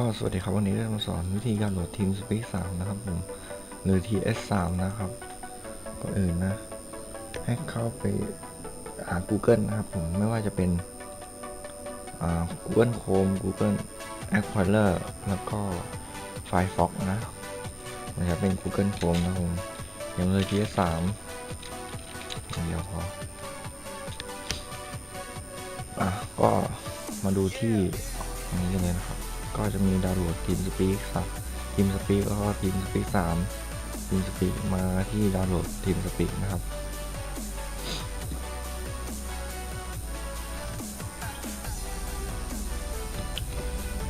ก็สวัสดีครับวันนี้จะมาสอนวิธีการโหลด TeamSpeak 3นะครับผมหรือ TS3 นะครับก่อนอื่นนะ ให้เข้าไปหา Google นะครับผมไม่ว่าจะเป็นอ่า Google Chrome Google Explorer แล้วก็ Firefox นะมันจะเป็น Google Chrome นะครับผมอย่างเลย TS3 อย่างเดียวพออะก็มาดูที่อันนี้กันเลยนะครับ ก็จะมีดาวน์โหลดทีมสปีกครับทีมสปีกแล้วก็ทีมสปีกสามทีมสปีกมาที่ดาวน์โหลดทีมสปีกนะครับ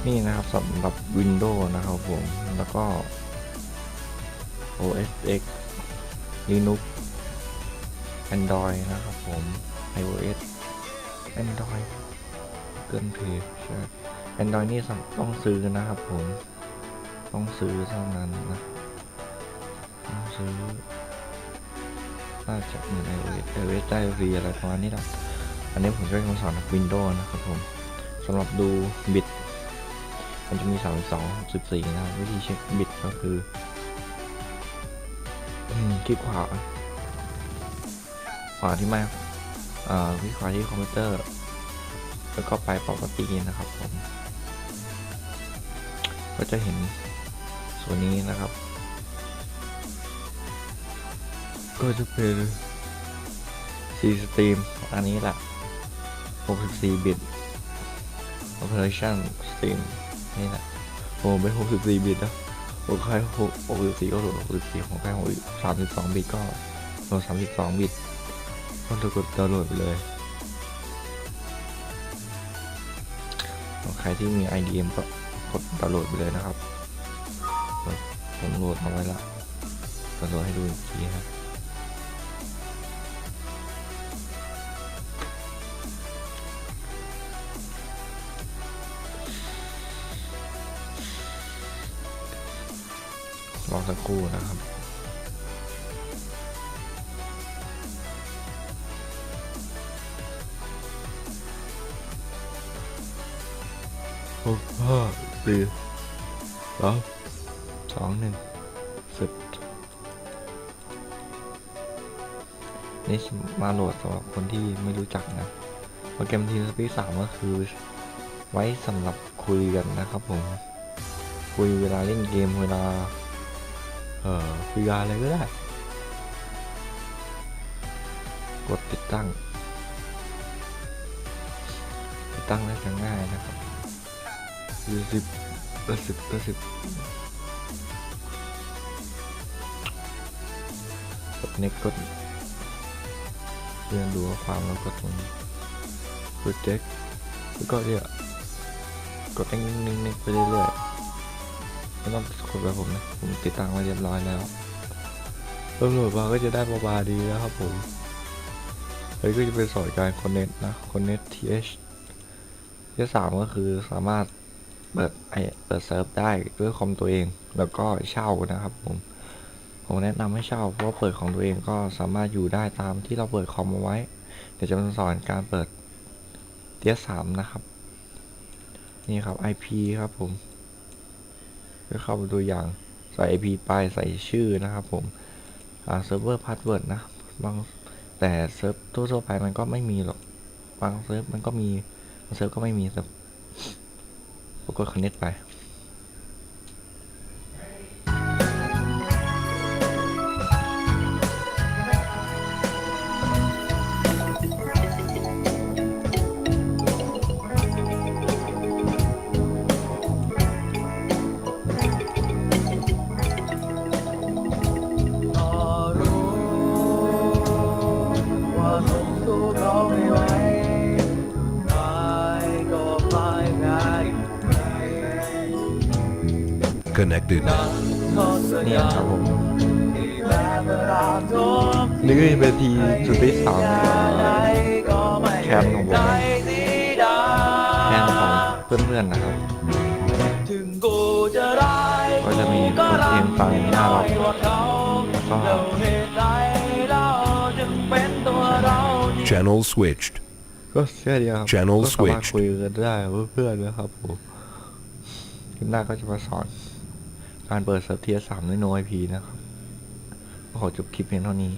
นี่นะครับสำหรับ Windows นะครับผม แล้วก็ OS X Linux Android นะครับผม iOS Android เกินถือใช่ Android นี่ต้องซื้อนะครับผม ต้องซื้อเท่านั้นนะต้องซื้อน่าจะเหมือน iOS iOS ได้ฟรีอะไรประมาณนี้แหละอันนี้ผมจะเป็นสอน Windows นะครับผมสำหรับดูบิตมันจะมี32 64นะครับวิธีเช็คบิตก็คืออืมคลิกขวา ขวาที่ไม่อ่าคลิกขวาที่คอมพิวเตอร์ แล้วก็ไปปกตินะครับผม ก็จะเห็นส่วนนี้นะครับ ก็จะเป็น4สตรีมอันนี้แหละ64 บิต Operation Stream นี่แหละผมเป็น 64 บิตนะผมใคร64 ก็โหลด64ของใคร32 บิตก็โหลด32 บิตก็จะกดดาวน์โหลดไปเลยของใครที่มี IDM ก็ กดดาวน์โหลดไปเลยนะครับผมโหลดเอาไว้ละดาวน์โหลดให้ดูอีกทีครับรอสักครู่นะครับหกห้า สี่สามสองหนึ่งสิบนี่มาโหลดสำหรับคนที่ไม่รู้จักนะโปรแกรมทีมสปีสามก็คือ ไว้สำหรับคุยกันนะครับผม คุยเวลาเล่นเกมเวลา เอ่อคุยงานอะไรก็ได้ กดติดตั้ง ติดตั้งได้ง่ายนะครับ สิบแปดสิบแปดสิบกดเน็กกดเรียนดูว่าความแล้วกดตรงนี้กดเจ็คแล้วก็เนี่ยกดนิ่งนิ่งนิ่งไปเรื่อยๆไม่ต้องกดแบบผมนะผมติดตั้งไว้เรียบร้อยแล้วตำรวจมาก็จะได้ประมาณดีนะครับผมเฮ้ยก็จะเป็นสอนการคอนเน็ตนะคอนเน็ตทีเอชที่สามก็คือสามารถ เปิดไอเปิดเซิร์ฟได้ด้วยคอมตัวเอง แล้วก็เช่านะครับผมผมแนะนำให้เช่าเพราะเปิดของตัวเองก็สามารถอยู่ได้ตามที่เราเปิดคอมเอาไว้ เดี๋ยวจะมาสอนการเปิดเทียสามนะครับ นี่ครับ IP ครับผมก็เข้าไปตัวอย่างใส่ IP ไปใส่ชื่อนะครับผมอ่าเซิร์ฟเวอร์พาสเวิร์ดนะบางแต่เซิร์ฟทั่วๆไปมันก็ไม่มีหรอกบางเซิร์ฟมันก็มีบางเซิร์ฟก็ไม่มีแต่ กดคอนเน็ตไป Connected. ขอสัญเนี่ยญาครับผมที่แม้เวลาทุกนี่ก็เป็นทีจุดที่สามใดก็ไม่แคนของผมใจสีดาแค่ของเพื่อนๆนะครับถึงกูจะร้ายก็จะมีเพลงฟังน่ารักกว่าเขาแล้วก็แล้วเหตุใดเราจึงเป็นตัวเราที่ Channel switched. ก็แค่เดียวครับ Channel ก็สามารถ switched คุยกันได้กับเพื่อนๆนะครับผมคลิปหน้าก็จะมาสอน การเปิดเซิร์ฟเทียสามด้วยโนไอพีนะครับ ขอจบคลิปเพียงเท่านี้